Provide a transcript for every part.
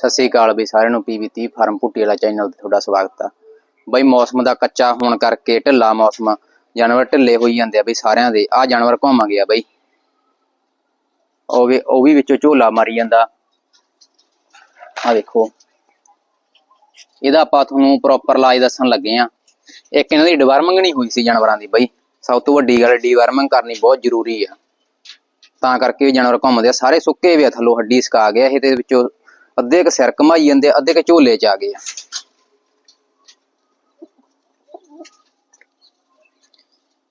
ਸਤਿ ਸ੍ਰੀ ਅਕਾਲ ਬਈ ਸਾਰਿਆਂ ਨੂੰ ਪੀਵੀ 30 ਫਾਰਮ ਪੁੱਟੀ ਵਾਲਾ ਚੈਨਲ ਤੇ ਤੁਹਾਡਾ ਸਵਾਗਤ ਆ। ਬਈ ਮੌਸਮ ਦਾ ਕੱਚਾ ਹੋਣ ਕਰਕੇ ਢਿੱਲਾ ਮੌਸਮ ਜਾਨਵਰ ਢਿੱਲੇ ਹੋਈ ਜਾਂਦੇ ਆ ਬਈ ਸਾਰਿਆਂ ਦੇ। ਆ ਜਾਨਵਰ ਘੁੰਮ ਗਿਆ ਬਈ। ਉਹ ਵੀ ਉਹ ਵੀ ਵਿੱਚੋਂ ਝੋਲਾ ਮਾਰੀ ਜਾਂਦਾ। ਆ ਦੇਖੋ ਇਹਦਾ ਆਪਾਂ ਤੁਹਾਨੂੰ ਪ੍ਰੋਪਰ ਇਲਾਜ ਦੱਸਣ ਲੱਗੇ ਆ। ਇੱਕ ਇਹਨਾਂ ਦੀ ਡਿਵਰਮਿੰਗ ਨਹੀਂ ਹੋਈ ਸੀ ਜਾਨਵਰਾਂ ਦੀ ਬਈ। ਸਭ ਤੋਂ ਵੱਡੀ ਗੱਲ ਡਿਵਰਮਿੰਗ ਕਰਨੀ ਬਹੁਤ ਜ਼ਰੂਰੀ ਆ। ਤਾਂ ਕਰਕੇ ਵੀ ਜਾਨਵਰ ਘੁੰਮਦੇ ਆ। ਸਾਰੇ ਸੁੱਕੇ ਵੀ ਆ ਥੱਲੋਂ ਹੱਡੀ ਸਕਾ ਗਿਆ। ਇਹ ਤੇ ਵਿੱਚੋਂ ਅੱਧੇ ਕ ਸਿਰ ਘਮਾਈ ਜਾਂਦੇ ਆ, ਅੱਧੇ ਕ ਝੋਲੇ ਚ ਆ ਗਏ ਆ।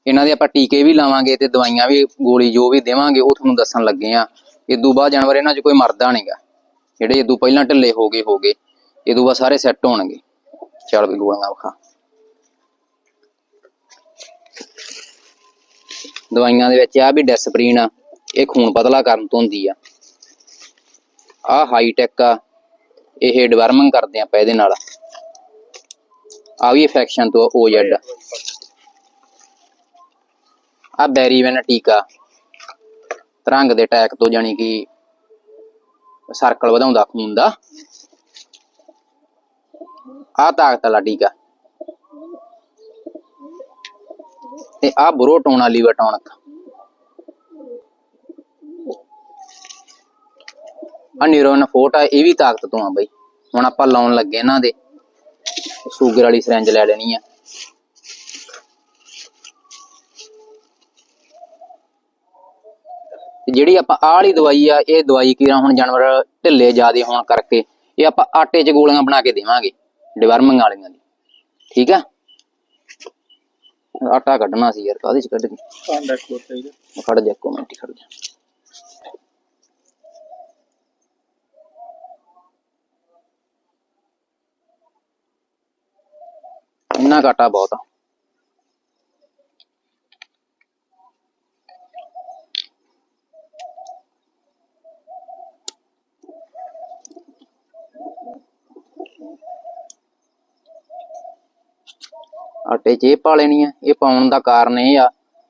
ਇਹਨਾਂ ਦੇ ਆਪਾਂ ਟੀਕੇ ਵੀ ਲਾਵਾਂਗੇ ਤੇ ਦਵਾਈਆਂ ਵੀ ਗੋਲੀ ਜੋ ਵੀ ਦੇਵਾਂਗੇ ਉਹ ਤੁਹਾਨੂੰ ਦੱਸਣ ਲੱਗੇ ਆ। ਇਦੋਂ ਬਾਅਦ ਜਾਨਵਰ ਇਹਨਾਂ 'ਚ ਕੋਈ ਮਰਦਾ ਨਹੀਂਗਾ ਜਿਹੜੇ ਇਦੋਂ ਪਹਿਲਾਂ ਢਿੱਲੇ ਹੋ ਗਏ ਹੋ ਗਏ। ਇਦੋਂ ਬਾਅਦ ਸਾਰੇ ਸੈੱਟ ਹੋਣਗੇ। ਚੱਲ ਵੀ ਗੋਲੀਆਂ ਵਿਖਾ। ਦਵਾਈਆਂ ਦੇ ਵਿੱਚ ਆ ਵੀ ਡੈਸਪਰੀਨ ਆ ਇਹ ਖੂਨ ਪਤਲਾ ਕਰਨ ਤੋਂ ਹੁੰਦੀ ਆ। ਆ ਹਾਈ ਟੈਕ ਆ। ਇਹ ਡਿਵਰਮਿੰਗ ਕਰਦੇ ਆਪਾਂ ਇਹਦੇ ਨਾਲ। ਆ ਵੀ ਇਨਫੈਕਸ਼ਨ ਤੋਂ ਓਜ਼ੈਡ ਆ ਬੈਰੀਵਨ ਟੀਕਾ ਤਰੰਗ ਦੇ ਅਟੈਕ ਤੋਂ ਜਾਨੀ ਕਿ ਸਰਕਲ ਵਧਾਉਂਦਾ ਖੂਨ ਦਾ। ਆ ਤਾਕਤ ਵਾਲਾ ਟੀਕਾ ਤੇ ਆ ਬਰੋਟੋਨਾ ਲੀਵਰ ਟੌਨਕ ਆ ਨਿਊਰੋਨ ਫੋਟ ਆ ਇਹ ਵੀ ਤਾਕਤ ਤੋਂ ਆ ਬਈ। ਹੁਣ ਆਪਾਂ ਲਾਉਣ ਲੱਗੇ ਇਹਨਾਂ ਦੇ। ਸ਼ੂਗਰ ਵਾਲੀ ਸਿਰੰਜ ਲੈ ਲੈਣੀ ਆ। ਜਿਹੜੀ ਆਪਾਂ ਆਹ ਵਾਲੀ ਦਵਾਈ ਆ ਇਹ ਦਵਾਈ ਕੀ ਹੁਣ ਜਾਨਵਰ ਢਿੱਲੇ ਜ਼ਿਆਦੇ ਹੋਣ ਕਰਕੇ ਇਹ ਆਪਾਂ ਆਟੇ 'ਚ ਗੋਲੀਆਂ ਬਣਾ ਕੇ ਦੇਵਾਂਗੇ ਡਿਵਰਮਿੰਗ ਵਾਲੀਆਂ ਦੀ। ਠੀਕ ਆ? ਆਟਾ ਕੱਢਣਾ ਸੀ ਯਾਰ ਕਾਹਦੇ 'ਚ ਕੱਢ ਕੇ ਭਾਂਡਾ ਖੋਤਾ ਹੀ ਖੜ ਜਾ ਇੱਕ ਮਿੰਟ ਖੜ ਜਾ। ਇੰਨਾ ਘਾਟਾ ਬਹੁਤ ਆ। ਆਟੇ 'ਚ ਇਹ ਪਾ ਲੈਣੀ ਆ, ਇਹ ਪਾਉਣ ਦਾ ਕਾਰਨ ਇਹ ਆ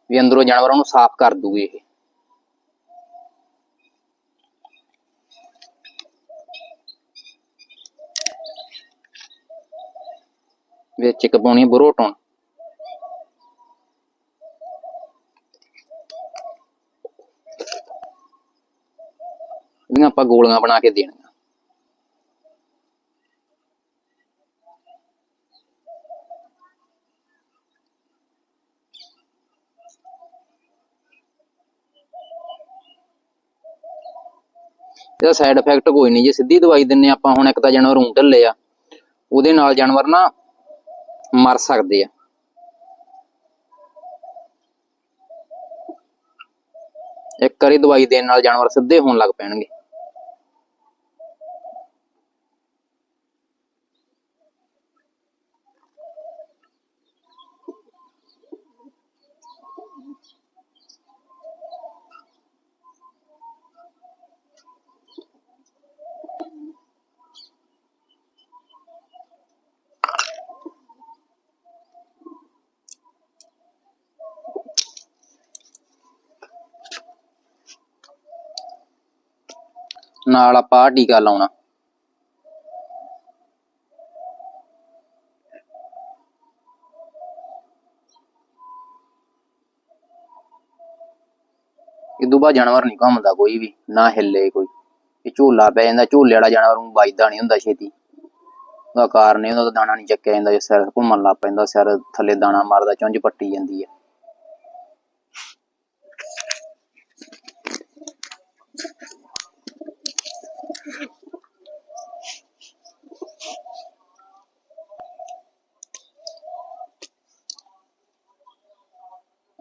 ਵੀ ਅੰਦਰੋਂ ਜਾਨਵਰਾਂ ਨੂੰ ਸਾਫ਼ ਕਰ ਦੂਗੇ ਇਹ। ਵਿੱਚ ਇੱਕ ਪਾਉਣੀ ਬਰੋਟੋਨ ਇਹਦੀਆਂ ਆਪਾਂ ਗੋਲੀਆਂ ਬਣਾ ਕੇ ਦੇਣੀਆਂ। ਇਹਦਾ ਸਾਈਡ ਇਫੈਕਟ ਕੋਈ ਨਹੀਂ ਜੇ, ਸਿੱਧੀ ਦਵਾਈ ਦਿੰਨੇ ਆਪਾਂ। ਹੁਣ ਇੱਕ ਤਾਂ ਜਾਨਵਰ ਊਂ ਲਿਆ ਉਹਦੇ ਨਾਲ ਜਾਨਵਰ ਨਾ ਮਰ ਸਕਦੇ ਆ। ਇੱਕ ਵਾਰੀ ਦਵਾਈ ਦੇਣ ਨਾਲ ਜਾਨਵਰ ਸਿੱਧੇ ਹੋਣ ਲੱਗ ਪੈਣਗੇ। ਨਾਲ ਆਪਾਂ ਆਹ ਟੀਕਾ ਲਾਉਣਾ। ਇਦੋਂ ਬਾਅਦ ਜਾਨਵਰ ਨਹੀਂ ਘੁੰਮਦਾ ਕੋਈ ਵੀ, ਨਾ ਹਿੱਲੇ ਕੋਈ। ਇਹ ਝੋਲਾ ਪੈ ਜਾਂਦਾ, ਝੋਲੇ ਵਾਲਾ ਜਾਨਵਰ ਨੂੰ ਵੱਜਦਾ ਨਹੀਂ ਹੁੰਦਾ ਛੇਤੀ। ਉਹਦਾ ਕਾਰਨ ਇਹ ਉਹਦਾ ਦਾਣਾ ਨਹੀਂ ਚੱਕਿਆ ਜਾਂਦਾ, ਜੇ ਸਿਰ ਘੁੰਮਣ ਲੱਗ ਪੈਂਦਾ, ਸਿਰ ਥੱਲੇ ਦਾਣਾ ਮਾਰਦਾ, ਚੁੰਝ ਪੱਟੀ ਜਾਂਦੀ ਹੈ।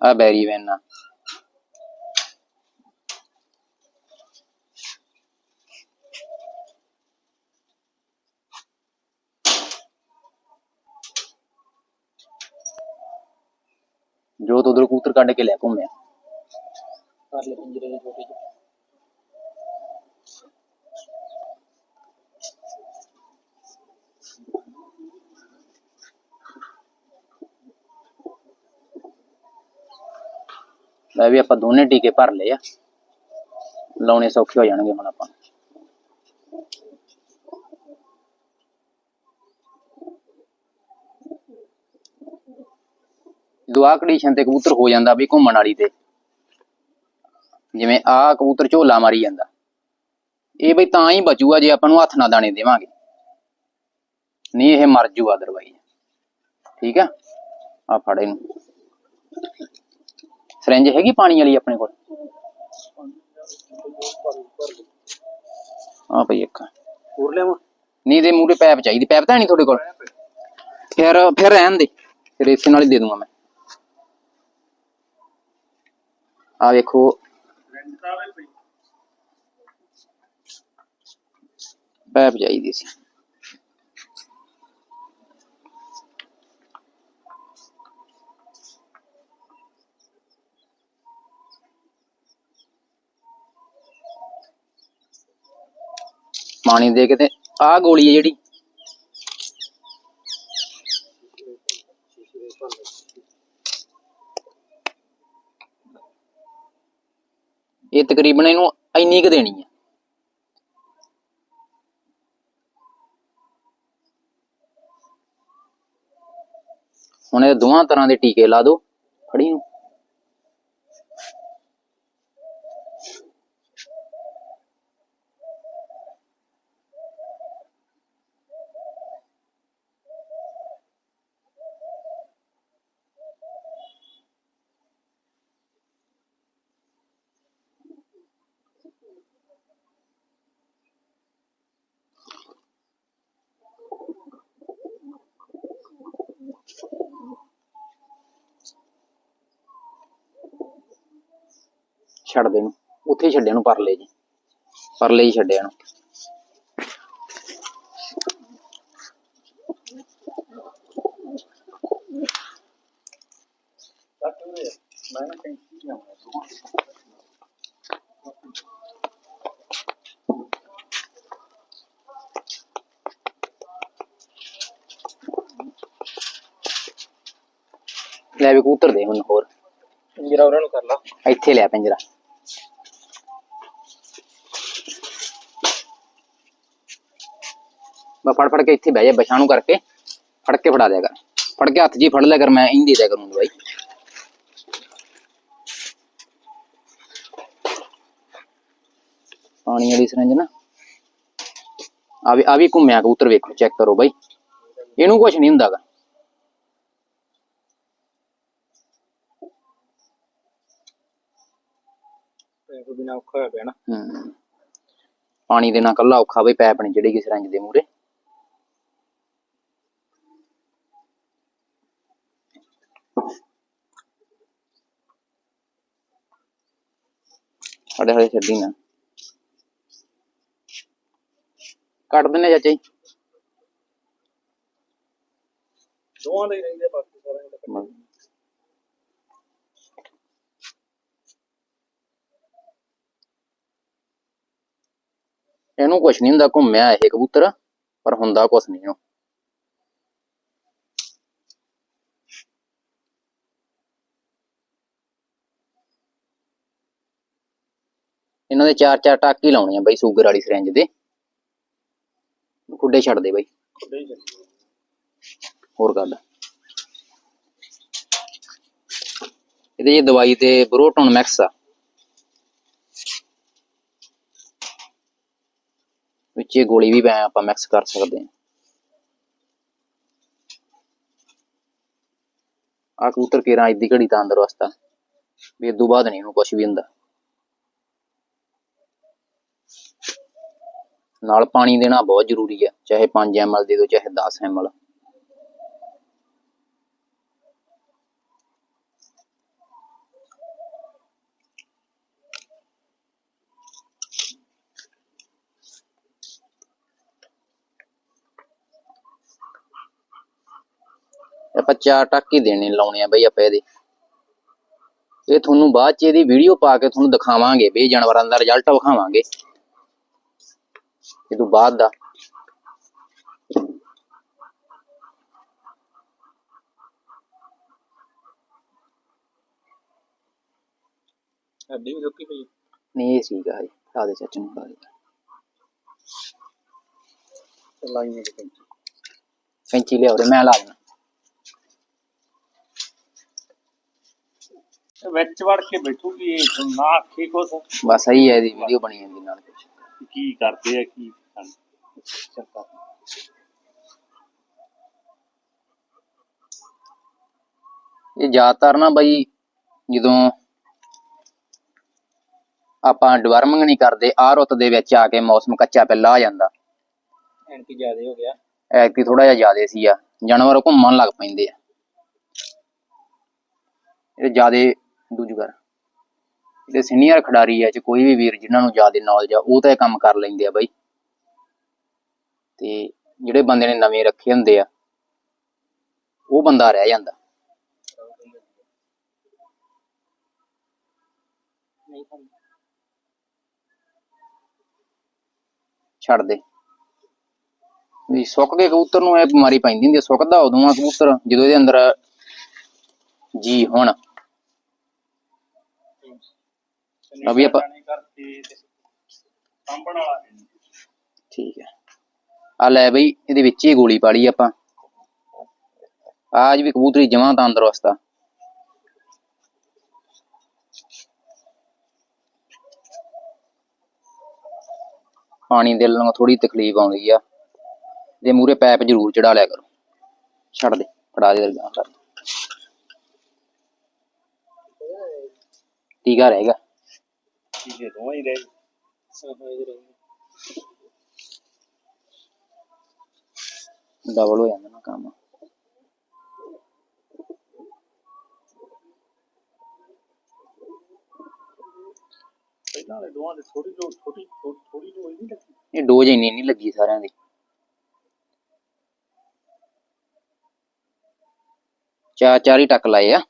ਆ ਬੈਰੀ ਵੈਨਾ ਜੋ ਤੋਂ ਉਧਰ ਕੂਤਰ ਕੱਢ ਕੇ ਲੈ ਘੁੰਮਿਆ ਕਰ ਪਿੰਜਰੇ ਦੇ ਛੋਟੇ ਜਿਹੇ ਲੈ ਵੀ ਆਪਾਂ ਦੋਨੇ ਟੀਕੇ ਭਰ ਲਏ ਆ। ਲਾਉਣੇ ਸੌਖੇ ਹੋ ਜਾਣਗੇ ਹੁਣ ਆਪਾਂ। ਦੁਆ ਕੰਡੀਸ਼ਨ ਤੇ ਕਬੂਤਰ ਹੋ ਜਾਂਦਾ ਵੀ ਘੁੰਮਣ ਵਾਲੀ ਤੇ, ਜਿਵੇਂ ਆ ਕਬੂਤਰ ਝੋਲਾ ਮਾਰੀ ਜਾਂਦਾ, ਇਹ ਬਈ ਤਾਂ ਹੀ ਬਚੂਗਾ ਜੇ ਆਪਾਂ ਨੂੰ ਹੱਥ ਨਾ ਦਾਣੇ ਦੇਵਾਂਗੇ। ਨਹੀਂ, ਇਹ ਮਰ ਜੂ ਆਦਰਵਾਈ ਠੀਕ ਆ? ਆ ਫੜ ਇਹਨੂੰ। ਸਿਰੰਜ ਹੈਗੀ ਪਾਣੀ ਵਾਲੀ ਆਪਣੇ ਕੋਲ? ਆ ਭਈ ਇੱਕ। ਹੋਰ ਲਿਆਵਾਂ? ਨਹੀਂ ਦੇ ਮੂਰੇ ਪੈਪ ਚਾਹੀਦੀ ਪੈਪ ਤਾਂ ਨਹੀਂ ਤੁਹਾਡੇ ਕੋਲ? ਫਿਰ ਫਿਰ ਰਹਿਣ ਦੇ ਫਿਰ ਇਸੇ ਨਾਲ ਹੀ ਦੇ ਦੂੰਗਾ ਮੈਂ। ਆ ਵੇਖੋ। ਪੈਪ ਚਾਹੀਦੀ ਸੀ। ਪਾਣੀ ਦੇ ਕੇ ਤੇ ਆਹ ਗੋਲੀ ਹੈ ਜਿਹੜੀ। ਇਹ ਤਕਰੀਬਨ ਇਹਨੂੰ ਇੰਨੀ ਕੁ ਦੇਣੀ ਹੈ। ਹੁਣ ਇਹ ਦੋਹਾਂ ਤਰ੍ਹਾਂ ਦੇ ਟੀਕੇ ਲਾ ਦਿਓ, ਫੜੀ ਨੂੰ। ਛੱਡ ਦੇ ਨੂੰ ਉੱਥੇ ਹੀ ਛੱਡਿਆ ਨੂੰ ਪਰਲੇ ਜੀ। ਪਰਲੇ ਹੀ ਛੱਡਿਆ ਨੂੰ। ਲੈ ਵੀ ਕਬੂਤਰ ਦੇ ਹੁਣ ਹੋਰ। ਜਰਾ ਉਹਨਾਂ ਨੂੰ ਕਰ ਲਾ। ਇੱਥੇ ਲਿਆ ਪਿੰਜਰਾ। ਬਾ ਫੜ ਫੜ ਕੇ ਇੱਥੇ ਬਹਿ ਜਾ ਬਛਾਂ ਨੂੰ ਕਰਕੇ ਫੜ ਕੇ ਫੜਾ ਦਿਆ ਕਰ ਫੜ ਕੇ ਹੱਥ ਜੀ ਫੜ ਲਿਆ ਕਰ ਮੈਂ ਇੰਜ ਦੇ ਦਿਆ ਕਰੂੰਗਾ ਬਾਈ ਪਾਣੀ ਵਾਲੀ ਸਰੰਜ ਨਾ ਆ ਵੀ ਆ ਵੀ ਘੁੰਮਿਆ ਕਬੂਤਰ ਵੇਖੋ ਚੈੱਕ ਕਰੋ ਬਾਈ ਇਹਨੂੰ ਕੁਝ ਨਹੀਂ ਹੁੰਦਾਗਾ ਤੇ ਕੋਈ ਬਿਨਾ ਔਖਾ ਹੋਇਆ ਪਿਆ ਨਾ ਹਮ। ਪਾਣੀ ਦੇ ਨਾਲ ਕੱਲਾ ਔਖਾ ਬਈ ਪੈਪ ਨਹੀਂ ਜਿਹੜੀ ਕਿਸੇ ਰੰਜ ਦੇ ਮੂਰੇ ਸਾਡੇ ਹਲੇ ਛੱਡੀ ਨਾ। ਕੱਟ ਦਿੰਨੇ ਚਾਚਾ ਜੀ। ਦੋਵਾਂ ਦੇ ਰਹਿੰਦੇ ਬਾਕੀ ਸਾਰਿਆਂ ਦੇ ਤਾਂ ਇਹਨੂੰ ਕੁਛ ਨਹੀਂ ਹੁੰਦਾ ਘੁੰਮਿਆ ਇਹ ਕਬੂਤਰ ਪਰ ਹੁੰਦਾ ਕੁਛ ਨਹੀਂ ਇਹਨੂੰ। ਇਹਨਾਂ ਦੇ ਚਾਰ ਚਾਰ ਟਾਕੀ ਲਾਉਣੇ ਆ ਬਈ ਸ਼ੂਗਰ ਵਾਲੀ ਸਿਰੰਜ ਦੇ। ਖੁੱਡੇ ਛੱਡ ਦੇ ਬਈ। ਹੀ ਹੋਰ ਗੱਲ। ਇਹਦੇ ਜੀ ਦਵਾਈ ਤੇ ਬਰੋਟਨ ਮੈਕਸ ਆ। ਵਿੱਚ ਇਹ ਗੋਲੀ ਵੀ ਪੈ ਆਪਾਂ ਮਿਕਸ ਕਰ ਸਕਦੇ ਹਾਂ। ਆ ਕਬੂਤਰ ਕੇਰਾਂ ਇੱਦੀ ਘੜੀ ਤਾਂ ਅੰਦਰ ਵਸਤਾ ਵੀ ਇਦੋਂ ਬਾਅਦ ਨਹੀਂ ਇਹਨੂੰ ਕੁਝ ਵੀ ਹੁੰਦਾ। ਨਾਲ ਪਾਣੀ ਦੇਣਾ ਬਹੁਤ ਜ਼ਰੂਰੀ ਹੈ ਚਾਹੇ 5 ml ਦੇ ਦਿਓ, ਚਾਹੇ 10 ml ਆਪਾਂ ਚਾਰ ਟਾਕੀ ਦੇਣੇ, ਲਾਉਣੇ ਆ ਬਈ ਆਪਾਂ ਇਹਦੇ। ਇਹ ਤੁਹਾਨੂੰ ਬਾਅਦ ਚ ਇਹਦੀ ਵੀਡੀਓ ਪਾ ਕੇ ਤੁਹਾਨੂੰ ਦਿਖਾਵਾਂਗੇ ਵੀ ਜਾਨਵਰਾਂ ਦਾ ਰਿਜ਼ਲਟ ਵਿਖਾਵਾਂਗੇ। ਇਹ ਤੋਂ ਬਾਅਦ ਦਾ। ਹੱਡੀ ਵੀ ਸੁੱਕੀ ਪਈ ਨਹੀਂ ਇਹ ਸੀਗਾ ਜੀ ਖਾ ਦੇ ਚਾਚੂ ਨੂੰ ਖਾ ਦੇ। ਲਾਈ ਨਹੀਂ ਕੈਂਚੀ ਕੈਂਚੀ ਲਿਆਓ ਰੇ ਮੈਂ ਲਾ ਤੇ ਵਿੱਚ ਵੜ ਕੇ ਬੈਠੂਗੀ ਇਹ ਨਾ ਆਖੇ ਕੁਛ। ਬਸ ਸਹੀ ਹੈ ਇਹਦੀ ਵੀਡੀਓ ਬਣੀ ਜਾਂਦੀ ਨਾਲ ਕੁਛ। ਕਿ ਕਰਦੇ ਆ ਕੀ ਇਹ ਜ਼ਿਆਦਾਤਰ ਨਾ ਬਈ ਜਦੋਂ ਆਪਾਂ ਡਿਵਰਮਿੰਗ ਨਹੀਂ ਕਰਦੇ ਆਹ ਰੁੱਤ ਦੇ ਵਿੱਚ ਆ ਕੇ ਮੌਸਮ ਕੱਚਾ ਪਹਿਲਾ ਆ ਜਾਂਦਾ। ਐਂਟੀ ਜ਼ਿਆਦੇ ਹੋ ਗਿਆ। ਐਤਕੀ ਥੋੜਾ ਜਿਹਾ ਜ਼ਿਆਦੇ ਸੀ ਆ। ਜਾਨਵਰ ਘੁੰਮਣ ਲੱਗ ਪੈਂਦੇ ਆ। ਇਹ ਜ਼ਿਆਦੇ ਦੂਜਗਰ ਜਿਹੜੇ ਸੀਨੀਅਰ ਖਿਡਾਰੀ ਆ ਚ ਕੋਈ ਵੀ ਵੀਰ ਜਿਨ੍ਹਾਂ ਨੂੰ ਜ਼ਿਆਦੇ ਨੌਲੇਜ ਆ, ਉਹ ਤਾਂ ਇਹ ਕੰਮ ਕਰ ਲੈਂਦੇ ਆ ਬਾਈ। ਤੇ ਜਿਹੜੇ ਬੰਦੇ ਨੇ ਨਵੇਂ ਰੱਖੇ ਹੁੰਦੇ ਆ, ਉਹ ਬੰਦਾ ਰਹਿ ਜਾਂਦਾ। ਛੱਡ ਦੇ। ਵੀ ਸੁੱਕ ਕੇ ਕਬੂਤਰ ਨੂੰ ਇਹ ਬਿਮਾਰੀ ਪੈਂਦੀ ਹੁੰਦੀ ਆ, ਸੁੱਕਦਾ ਉਦੋਂ ਆ ਕਬੂਤਰ, ਜਦੋਂ ਇਹਦੇ ਅੰਦਰ ਜੀ ਹੁਣ। ਵੀ ਆਪਾਂ- ਸਾਂਭਣ ਵਾਲਾ। ਠੀਕ ਹੈ। ਆ ਲੈ ਬਈ ਇਹਦੇ ਵਿੱਚ ਹੀ ਗੋਲੀ ਪਾਲੀ ਆਪਾਂ। ਆਜ ਵੀ ਕਬੂਤਰੀ ਜਮਾਂ ਤੰਦਰੁਸਤ ਆ। ਪਾਣੀ ਦੇ ਨਾਲ ਥੋੜੀ ਤਕਲੀਫ ਆਉਂਦੀ ਆ। ਤੇ ਮੂਰੇ ਪੈਪ ਜ਼ਰੂਰ ਚੜਾ ਲਿਆ ਕਰੋ। ਛੱਡ ਦੇ ਫੜਾ ਦੇ ਦਰਗਾਹ ਕਰ ਟੀਕਾ ਰਹੇਗਾ ਠੀਕ ਹੈ ਦੋਵਾਂ ਹੀ ਰਹਿ ਹਾਂ ਹਾਂ ਰਹਿ ਡਬਲ ਹੋ ਜਾਂਦਾ ਨਾ ਕੰਮ ਪਹਿਲਾਂ ਵਾਲੇ ਦੋਵਾਂ ਦੇ ਥੋੜੀ ਜੋ ਛੋਟੀ ਥੋੜੀ ਜੋ ਨਹੀਂ ਲੱਗੀ ਇਹ ਡੋਜ਼ ਇੰਨੀ ਨਹੀਂ ਲੱਗੀ ਸਾਰਿਆਂ ਦੀ ਚਾਰ ਚਾਰ ਹੀ ਟੱਕ ਲਾਏ ਆ।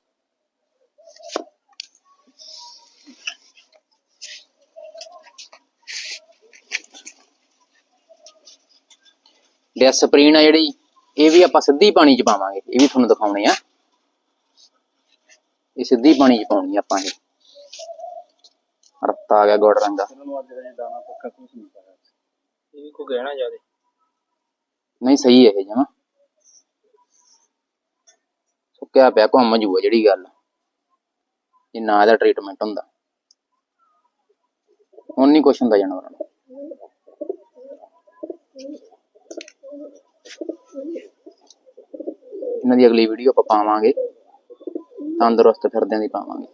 ਡੈਸਪਰੀਨ ਆ ਜਿਹੜੀ, ਇਹ ਵੀ ਆਪਾਂ ਸਿੱਧੀ ਪਾਣੀ ਚ ਪਾਵਾਂਗੇ, ਇਹ ਵੀ ਤੁਹਾਨੂੰ ਦਿਖਾਉਣੇ ਆ। ਇਹ ਸਿੱਧੀ ਪਾਣੀ ਚ ਪਾਉਣੀ ਆ ਆਪਾਂ ਇਹ। ਰਤਾ ਆ ਗਿਆ ਗੋੜ ਰੰਗਾ ਨਹੀਂ ਇਹ ਵੀ ਕੋ ਗਹਿਣਾ ਜਿਆਦੇ ਨਹੀਂ, ਸਹੀ ਹੈ ਇਹ ਜਮਾ। ਸੁੱਕਿਆ ਪਿਆ ਘੁੰਮ ਜੂਆ ਜਿਹੜੀ ਗੱਲ। ਇਹ ਨਾ ਇਹਦਾ ਟ੍ਰੀਟਮੈਂਟ ਹੁੰਦਾ। ਹੁਣ ਨਹੀਂ ਕੁਛ ਹੁੰਦਾ ਜਾਨਵਰਾਂ ਨੂੰ। ਇਹਨਾਂ ਦੀ ਅਗਲੀ ਵੀਡੀਓ ਆਪਾਂ ਪਾਵਾਂਗੇ। ਤੰਦਰੁਸਤ ਫਿਰਦਿਆਂ ਦੀ ਪਾਵਾਂਗੇ।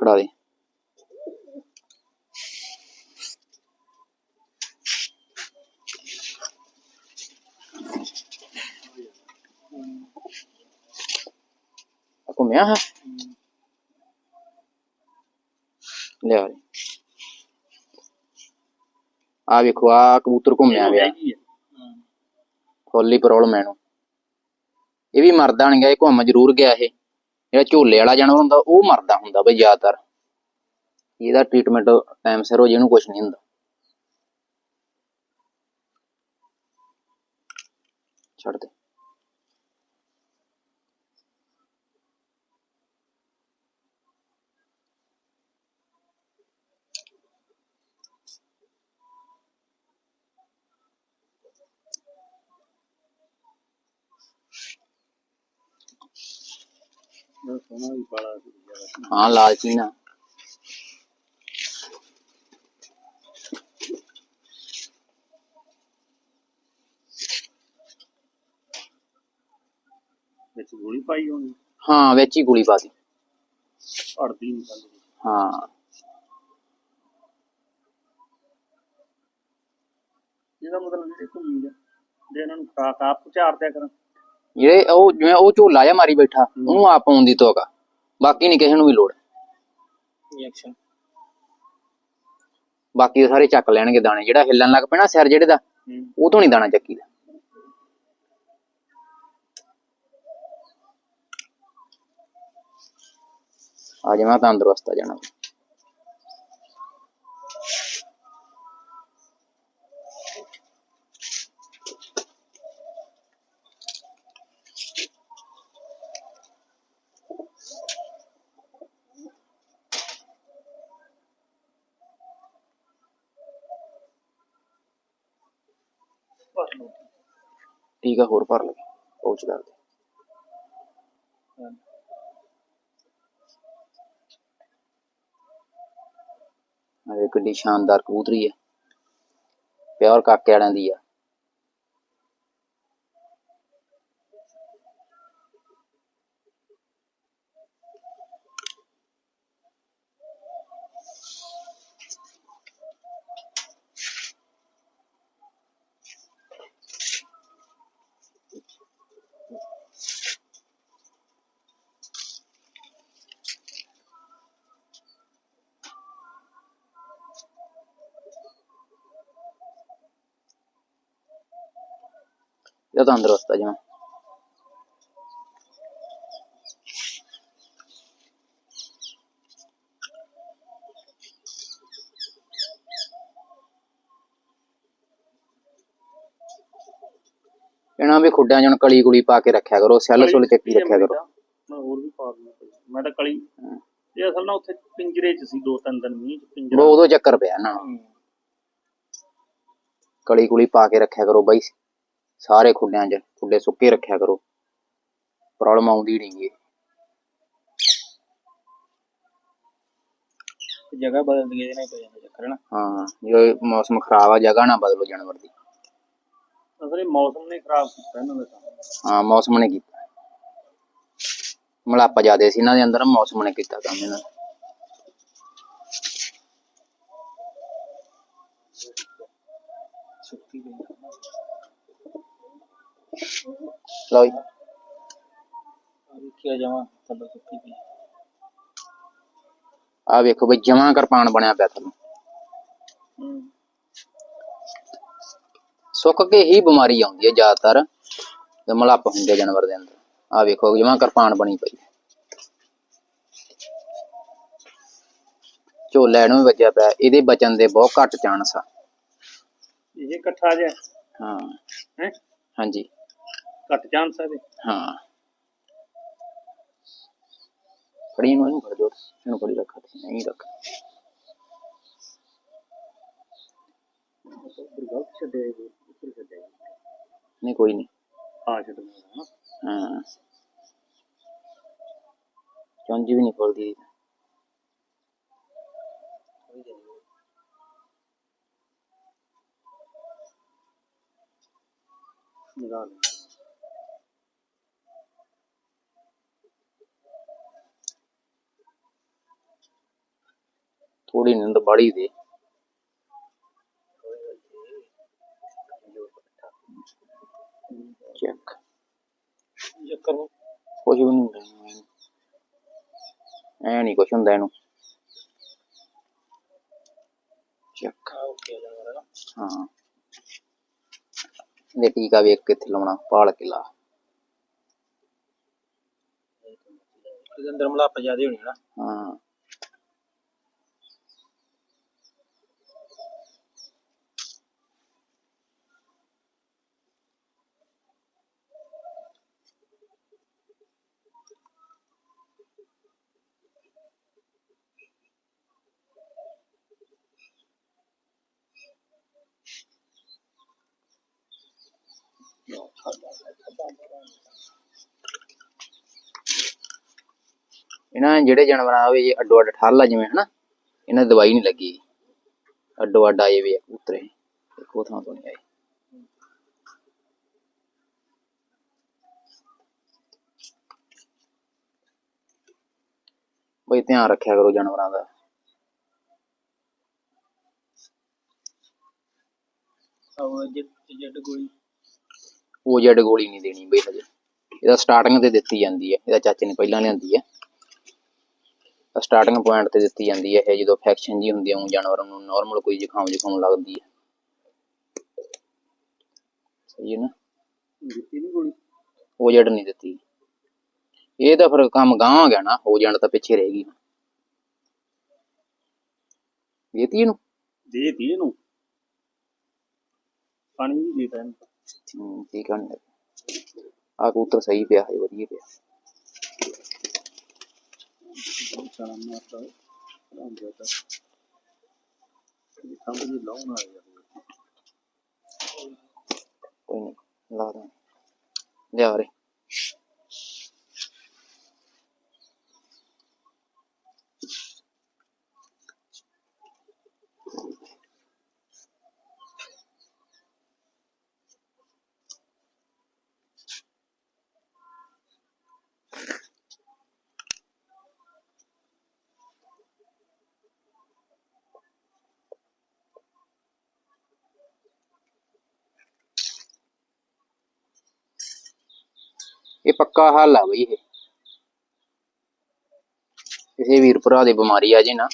ਫੜਾ ਦੇ। ਆ। ਘੁੰਮਿਆ ਹੈ ਲਿਆ। ਆ ਵੇਖੋ ਆ ਕਬੂਤਰ ਘੁੰਮਿਆ ਪਿਆ। ਹੈਗੀ ਹੈ ਫੁੱਲ ਪ੍ਰੋਬਲਮ ਇਹਨੂੰ ਇਹ ਵੀ ਮਰਦਾ ਨਹੀਂ ਗਿਆ ਇਹ ਘੁੰਮ ਜ਼ਰੂਰ ਗਿਆ ਇਹ। ਜਿਹੜਾ ਝੋਲੇ ਵਾਲਾ ਜਾਨਵਰ ਹੁੰਦਾ ਉਹ ਮਰਦਾ ਹੁੰਦਾ ਬਈ ਜ਼ਿਆਦਾਤਰ। ਇਹਦਾ ਟ੍ਰੀਟਮੈਂਟ ਟਾਈਮ ਸਿਰ ਹੋ ਜੇ ਇਹਨੂੰ ਕੁਝ ਨਹੀਂ ਹੁੰਦਾ। ਛੱਡ ਦੇ। ਸੋਨਾ ਵੀ ਪਾਲਾ ਸੀ ਜ਼ਿਆਦਾ ਹਾਂ ਲਾਲਚੀ ਨਾ ਵਿੱਚ ਗੋਲੀ ਪਾਈ ਹੋਣੀ। ਹਾਂ ਵਿੱਚ ਹੀ ਗੋਲੀ ਪਾ ਦੀ ਅੜਦੀ ਨਹੀਂ ਗੱਲ। ਹਾਂ। ਇਹਦਾ ਮਤਲਬ ਜਿਹੜੇ ਘੁੰਮੀ ਜਾ ਜੇ ਇਹਨਾਂ ਨੂੰ ਖਰਾਕ ਆਪ ਝਾੜ ਦਿਆ ਕਰਨ ਜਿਹੜੇ ਉਹ ਜਿਵੇਂ ਉਹ ਝੋਲਾ ਜਿਹਾ ਮਾਰੀ ਬੈਠਾ ਉਹਨੂੰ ਆਪ ਪਾਉਣ ਦੀ ਤੋਕਾ ਬਾਕੀ ਨਹੀਂ ਕਿਸੇ ਨੂੰ ਵੀ ਲੋੜ। ਰਿਐਕਸ਼ਨ ਬਾਕੀ ਸਾਰੇ ਚੱਕ ਲੈਣਗੇ ਦਾਣੇ। ਜਿਹੜਾ ਹਿੱਲਣ ਲੱਗ ਪੈਣਾ ਸਿਰ ਜਿਹੜੇ ਦਾ ਉਹ ਤੋਂ ਨਹੀਂ ਦਾਣਾ ਚੱਕੀਦਾ। ਆ ਜਾਵਾਂ ਤੰਦਰੁਸਤ ਆ ਜਾਣਾ। ਟੀਕਾ ਹੋਰ ਭਰ ਲੈ ਪਹੁੰਚ ਕਰ ਦੇ ਇਹ ਕਿੱਡੀ ਸ਼ਾਨਦਾਰ ਕਬੂਤਰੀ ਹੈ ਪਿਓਰ ਕਾਕੇ ਵਾਲਿਆਂ ਦੀ ਆ। ਇਹ ਤਾਂ ਤੰਦਰੁਸਤ ਆ ਜਿਵੇਂ। ਇਹਨਾਂ ਵੀ ਖੁੱਡਿਆਂ ਜਣ ਕਲੀ ਕੁਲੀ ਪਾ ਕੇ ਰੱਖਿਆ ਕਰੋ ਸੈੱਲ ਸੁੱਲ ਚੱਕੀ ਰੱਖਿਆ ਕਰੋ। ਮੈਂ ਹੋਰ ਵੀ ਪਾ ਦਿੰਦਾ। ਮੈਂ ਤਾਂ ਕਲੀ ਇਹ ਅਸਲ ਨਾਲ ਉੱਥੇ ਪਿੰਜਰੇ 'ਚ ਸੀ ਦੋ ਤਿੰਨ ਦਿਨ ਮੀਂਹ 'ਚ ਪਿੰਜਰਾ। ਉਹ ਉਦੋਂ ਚੱਕਰ ਪਿਆ ਨਾ। ਹਮ। ਕਲੀ ਕੁਲੀ ਪਾ ਕੇ ਰੱਖਿਆ ਕਰੋ ਬਾਈ। ਸਾਰੇ ਖੁੱਡਿਆਂ 'ਚ ਖੁੱਡੇ ਸੁੱਕੇ ਰੱਖਿਆ ਕਰੋ। ਪ੍ਰੋਬਲਮ ਆਉਂਦੀ ਨਹੀਂ ਗੀ। ਜਗ੍ਹਾ ਬਦਲ ਦਈਏ ਇਹਦੇ ਨਾਲ ਪੈ ਜਾਂਦਾ ਚੱਕਰ ਨਾ ਹਾਂ ਜੇ ਮੌਸਮ ਖਰਾਬ ਆ ਜਗ੍ਹਾ ਨਾ ਬਦਲੋ ਜਾਨਵਰ ਦੀ। ਅਸਲ ਮੌਸਮ ਨੇ ਖਰਾਬ ਕੀਤਾ ਇਹਨਾਂ ਦਾ ਕੰਮ ਹਾਂ ਮੌਸਮ ਨੇ ਕੀਤਾ। ਮਲਾਪਾ ਜ਼ਿਆਦੇ ਸੀ ਇਹਨਾਂ ਦੇ ਅੰਦਰ ਮੌਸਮ ਨੇ ਕੀਤਾ ਕੰਮ ਇਹਨਾਂ ਦਾ। ਸੁੱਕੀ ਗਈ ਲਓ ਜੀ ਆ ਵੇਖਿਆ ਜਾਵਾਂ ਥੱਲੇ ਸੁੱਕੀ ਪਈ ਆ ਵੇਖੋ ਬਈ ਜਮਾਂ ਕਿਰਪਾਨ ਬਣਿਆ ਪਿਆ ਤੁਹਾਨੂੰ ਹੂੰ ਸੁੱਕ ਕੇ ਹੀ ਬਿਮਾਰੀ ਆਉਂਦੀ ਹੈ ਜ਼ਿਆਦਾਤਰ ਤੇ ਮਲੱਪ ਹੁੰਦੇ ਜਾਨਵਰ ਦੇ ਅੰਦਰ ਆ ਵੇਖੋ ਜਮਾਂ ਕਿਰਪਾਨ ਬਣੀ ਪਈ ਹੈ। ਝੋਲਾ ਵੀ ਵੱਜਿਆ ਪਿਆ ਇਹਦੇ ਬਚਣ ਦੇ ਬਹੁਤ ਘੱਟ ਚਾਂਸ ਆ ਇਹ ਇਕੱਠਾ ਜਿਹਾ ਹਾਂ ਹੈ ਹਾਂਜੀ ਘੱਟ ਚਾਂਸ ਹੈ ਇਹਦੇ ਹਾਂ। ਫੜੀ ਨੂੰ ਇਹਨੂੰ ਫੜ ਇਹਨੂੰ ਫੜੀ ਰੱਖਾ ਤੇ ਨਹੀਂ ਰੱਖ। ਨਹੀਂ ਕੋਈ ਨਹੀਂ। ਆ ਛੱਡਣਾ ਨਾ। ਹਾਂ। ਚੁੰਝ ਵੀ ਨਹੀਂ ਖੋਲਦੀ। ਨਿਕਾਲ। ਨਿੰਦ ਬਾੜੀ ਦੇ। ਚੈੱਕ। ਚੱਕਰ ਨੂੰ ਕੁਝ ਵੀ ਨਹੀਂ ਹੁੰਦਾ। ਐ ਨਹੀਂ ਕੁਝ ਹੁੰਦਾ ਇਹਨੂੰ। ਚੈੱਕ। ਹਾਂ ਇਹਦੇ ਟੀਕਾ ਵੇਖ ਕਿੱਥੇ ਲਾਉਣਾ ਪਾਲ ਕੇ ਲਾ। ਇਹਦੇ ਅੰਦਰ ਮਲਾਪ ਜ਼ਿਆਦੇ ਹੋਣੀ ਨਾ। ਹਾਂ। ਇਹਨਾਂ ਜਿਹੜੇ ਜਾਨਵਰਾਂ ਹੋਵੇ ਜੇ ਅੱਡੋ ਅੱਡ ਠੱਲ ਜਿਵੇਂ ਹਨਾ, ਇਹਨਾਂ ਦਵਾਈ ਨਹੀਂ ਲੱਗੀ। ਅੱਡੋ ਅੱਡ ਆਏ ਵੇ ਉਤਰੇ ਇੱਕੋ ਥਾਂ ਤੋਂ ਨਹੀਂ ਆਏ। ਬਈ ਧਿਆਨ ਰੱਖਿਆ ਕਰੋ ਜਾਨਵਰਾਂ ਦਾ। ਆਹ ਜਿੱਟ ਗੋਲੀ। ਉਹ ਜੱਡ ਗੋਲੀ ਨਹੀਂ ਦੇਣੀ ਬਈ ਹਜੇ। ਇਹਦਾ ਸਟਾਰਟਿੰਗ ਤੇ ਦਿੱਤੀ ਜਾਂਦੀ ਹੈ ਇਹਦਾ ਚਾਚੇ ਨੇ ਪਹਿਲਾਂ ਲਿਆਂਦੀ ਹੈ। ਸਟਾਰਟਿੰਗ ਪੁਆਇੰਟ ਤੇ ਦਿੱਤੀ ਜਾਂਦੀ ਹੈ ਇਹ ਜਦੋਂ ਫੈਕਸ਼ਨ ਜੀ ਹੁੰਦੀ ਹੈ ਉਹ ਜਾਨਵਰਾਂ ਨੂੰ ਨਾਰਮਲ ਕੋਈ ਜ਼ੁਕਾਮ ਜ਼ੁਕਾਮ ਲੱਗਦੀ ਹੈ। ਸਹੀ ਹੈ ਨਾ? ਦਿੱਤੀ ਨਹੀਂ ਗੋਲੀ? ਉਹ ਜੜ ਨਹੀਂ ਦਿੱਤੀ। ਇਹ ਤਾਂ ਫਿਰ ਕੰਮ ਗਾਂਹ ਗਿਆ ਨਾ ਹੋ ਜਾਣ ਤਾਂ ਪਿੱਛੇ ਰਹੇਗੀ ਦੇਤੀ ਇਹਨੂੰ? ਦੇ ਤੀ ਇਹਨੂੰ। ਪਾਣੀ ਵੀ ਦੇਤਾ ਇਹਨੂੰ। ਹੂੰ, ਠੀਕ ਆ ਕਬੂਤਰ ਸਹੀ ਪਿਆ ਹੈ ਵਧੀਆ ਪਿਆ ਬਹੁਤ ਮਾਰਦਾ ਰਾਂ ਜਾਤਾ ਇਹ ਸਮਝ ਨਹੀਂ ਲਾਉਣਾ ਆ ਯਾਰ ਲਾ ਦਾਂ ਲਿਆ ਰੇ ਇਹ ਪੱਕਾ ਹੱਲ ਆ ਬਈ ਇਹ। ਕਿਸੇ ਵੀਰ ਭਰਾ ਦੀ ਬਿਮਾਰੀ ਆ ਜੇ ਨਾ,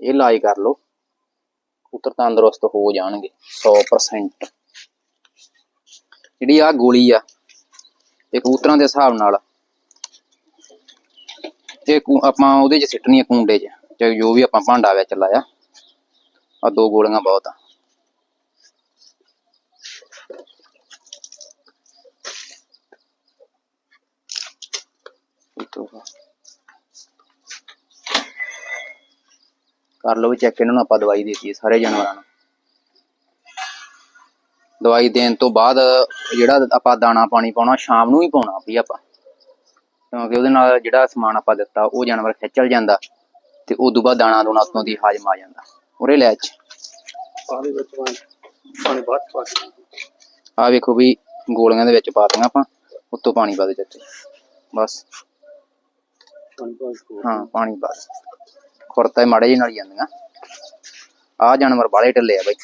ਇਹ ਇਲਾਜ ਕਰ ਲਓ। ਕਬੂਤਰ ਤੰਦਰੁਸਤ ਹੋ ਜਾਣਗੇ 100% ਜਿਹੜੀ ਆ ਗੋਲੀ ਆ, ਇਹ ਕਬੂਤਰਾਂ ਦੇ ਹਿਸਾਬ ਨਾਲ। ਇਹ ਆਪਾਂ ਉਹਦੇ ਚ ਸਿੱਟਣੀ ਆ ਕੁੰਡੇ ਚ ਚਾਹੇ ਜੋ ਵੀ ਆਪਾਂ ਭਾਂਡਾ ਵਿੱਚ ਲਾਇਆ ਆ ਦੋ ਗੋਲੀਆਂ ਬਹੁਤ ਆ। ਦਾ। ਕਰ ਲਓ ਚੈੱਕ ਇਹਨਾਂ ਨੂੰ ਆਪਾਂ ਦਵਾਈ ਦੇਤੀ ਸਾਰੇ ਜਾਨਵਰਾਂ ਨੂੰ। ਦਵਾਈ ਦੇਣ ਤੋਂ ਬਾਅਦ ਜਿਹੜਾ ਆਪਾਂ ਦਾਣਾ ਪਾਣੀ ਪਾਉਣਾ ਸ਼ਾਮ ਨੂੰ ਹੀ ਪਾਉਣਾ ਵੀ ਆਪਾਂ। ਕਿਉਂਕਿ ਉਹਦੇ ਨਾਲ ਜਿਹੜਾ ਸਮਾਨ ਆਪਾਂ ਦਿੱਤਾ ਉਹ ਜਾਨਵਰ ਖਿੱਚਲ ਜਾਂਦਾ ਤੇ ਉਦੋਂ ਬਾਅਦ ਦਾਣਾ ਦੂਣਾ ਉਤੋਂ ਦੀ ਹਾਜ਼ਮ ਆ ਜਾਂਦਾ। ਉਰੇ ਲੈ ਚ ਪਾਣੀ ਵਿੱਚ ਪਾਣੀ ਬਾਅਦ ਪਾ ਆ ਵੇਖੋ ਵੀ ਗੋਲੀਆਂ ਦੇ ਵਿੱਚ ਪਾਤੀਆਂ ਆਪਾਂ ਉੱਤੋਂ ਪਾਣੀ ਪਾ ਦੇ ਦਿੱਤੇ ਬਸ। ਹਾਂ, ਪਾਣੀ ਪਾ ਖੁਰਤਾ ਮਾੜੇ ਜਿਹੇ ਨਾਲ ਹੀ ਜਾਂਦੀਆਂ। ਆ ਜਾਨਵਰ ਬਾਲੇ ਢਿੱਲੇ ਆ ਬਾਈ।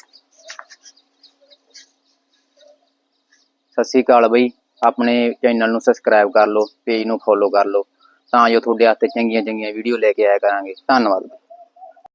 ਸਤਿ ਸ਼੍ਰੀ ਅਕਾਲ ਬਾਈ। ਆਪਣੇ ਚੈਨਲ ਨੂੰ ਸਬਸਕ੍ਰਾਈਬ ਕਰ ਲਓ ਪੇਜ ਨੂੰ ਫੋਲੋ ਕਰ ਲਓ। ਤਾਂ ਜੋ ਤੁਹਾਡੇ ਹੱਥ ਚੰਗੀਆਂ ਚੰਗੀਆਂ ਵੀਡੀਓ ਲੈ ਕੇ ਆਇਆ ਕਰਾਂਗੇ। ਧੰਨਵਾਦ।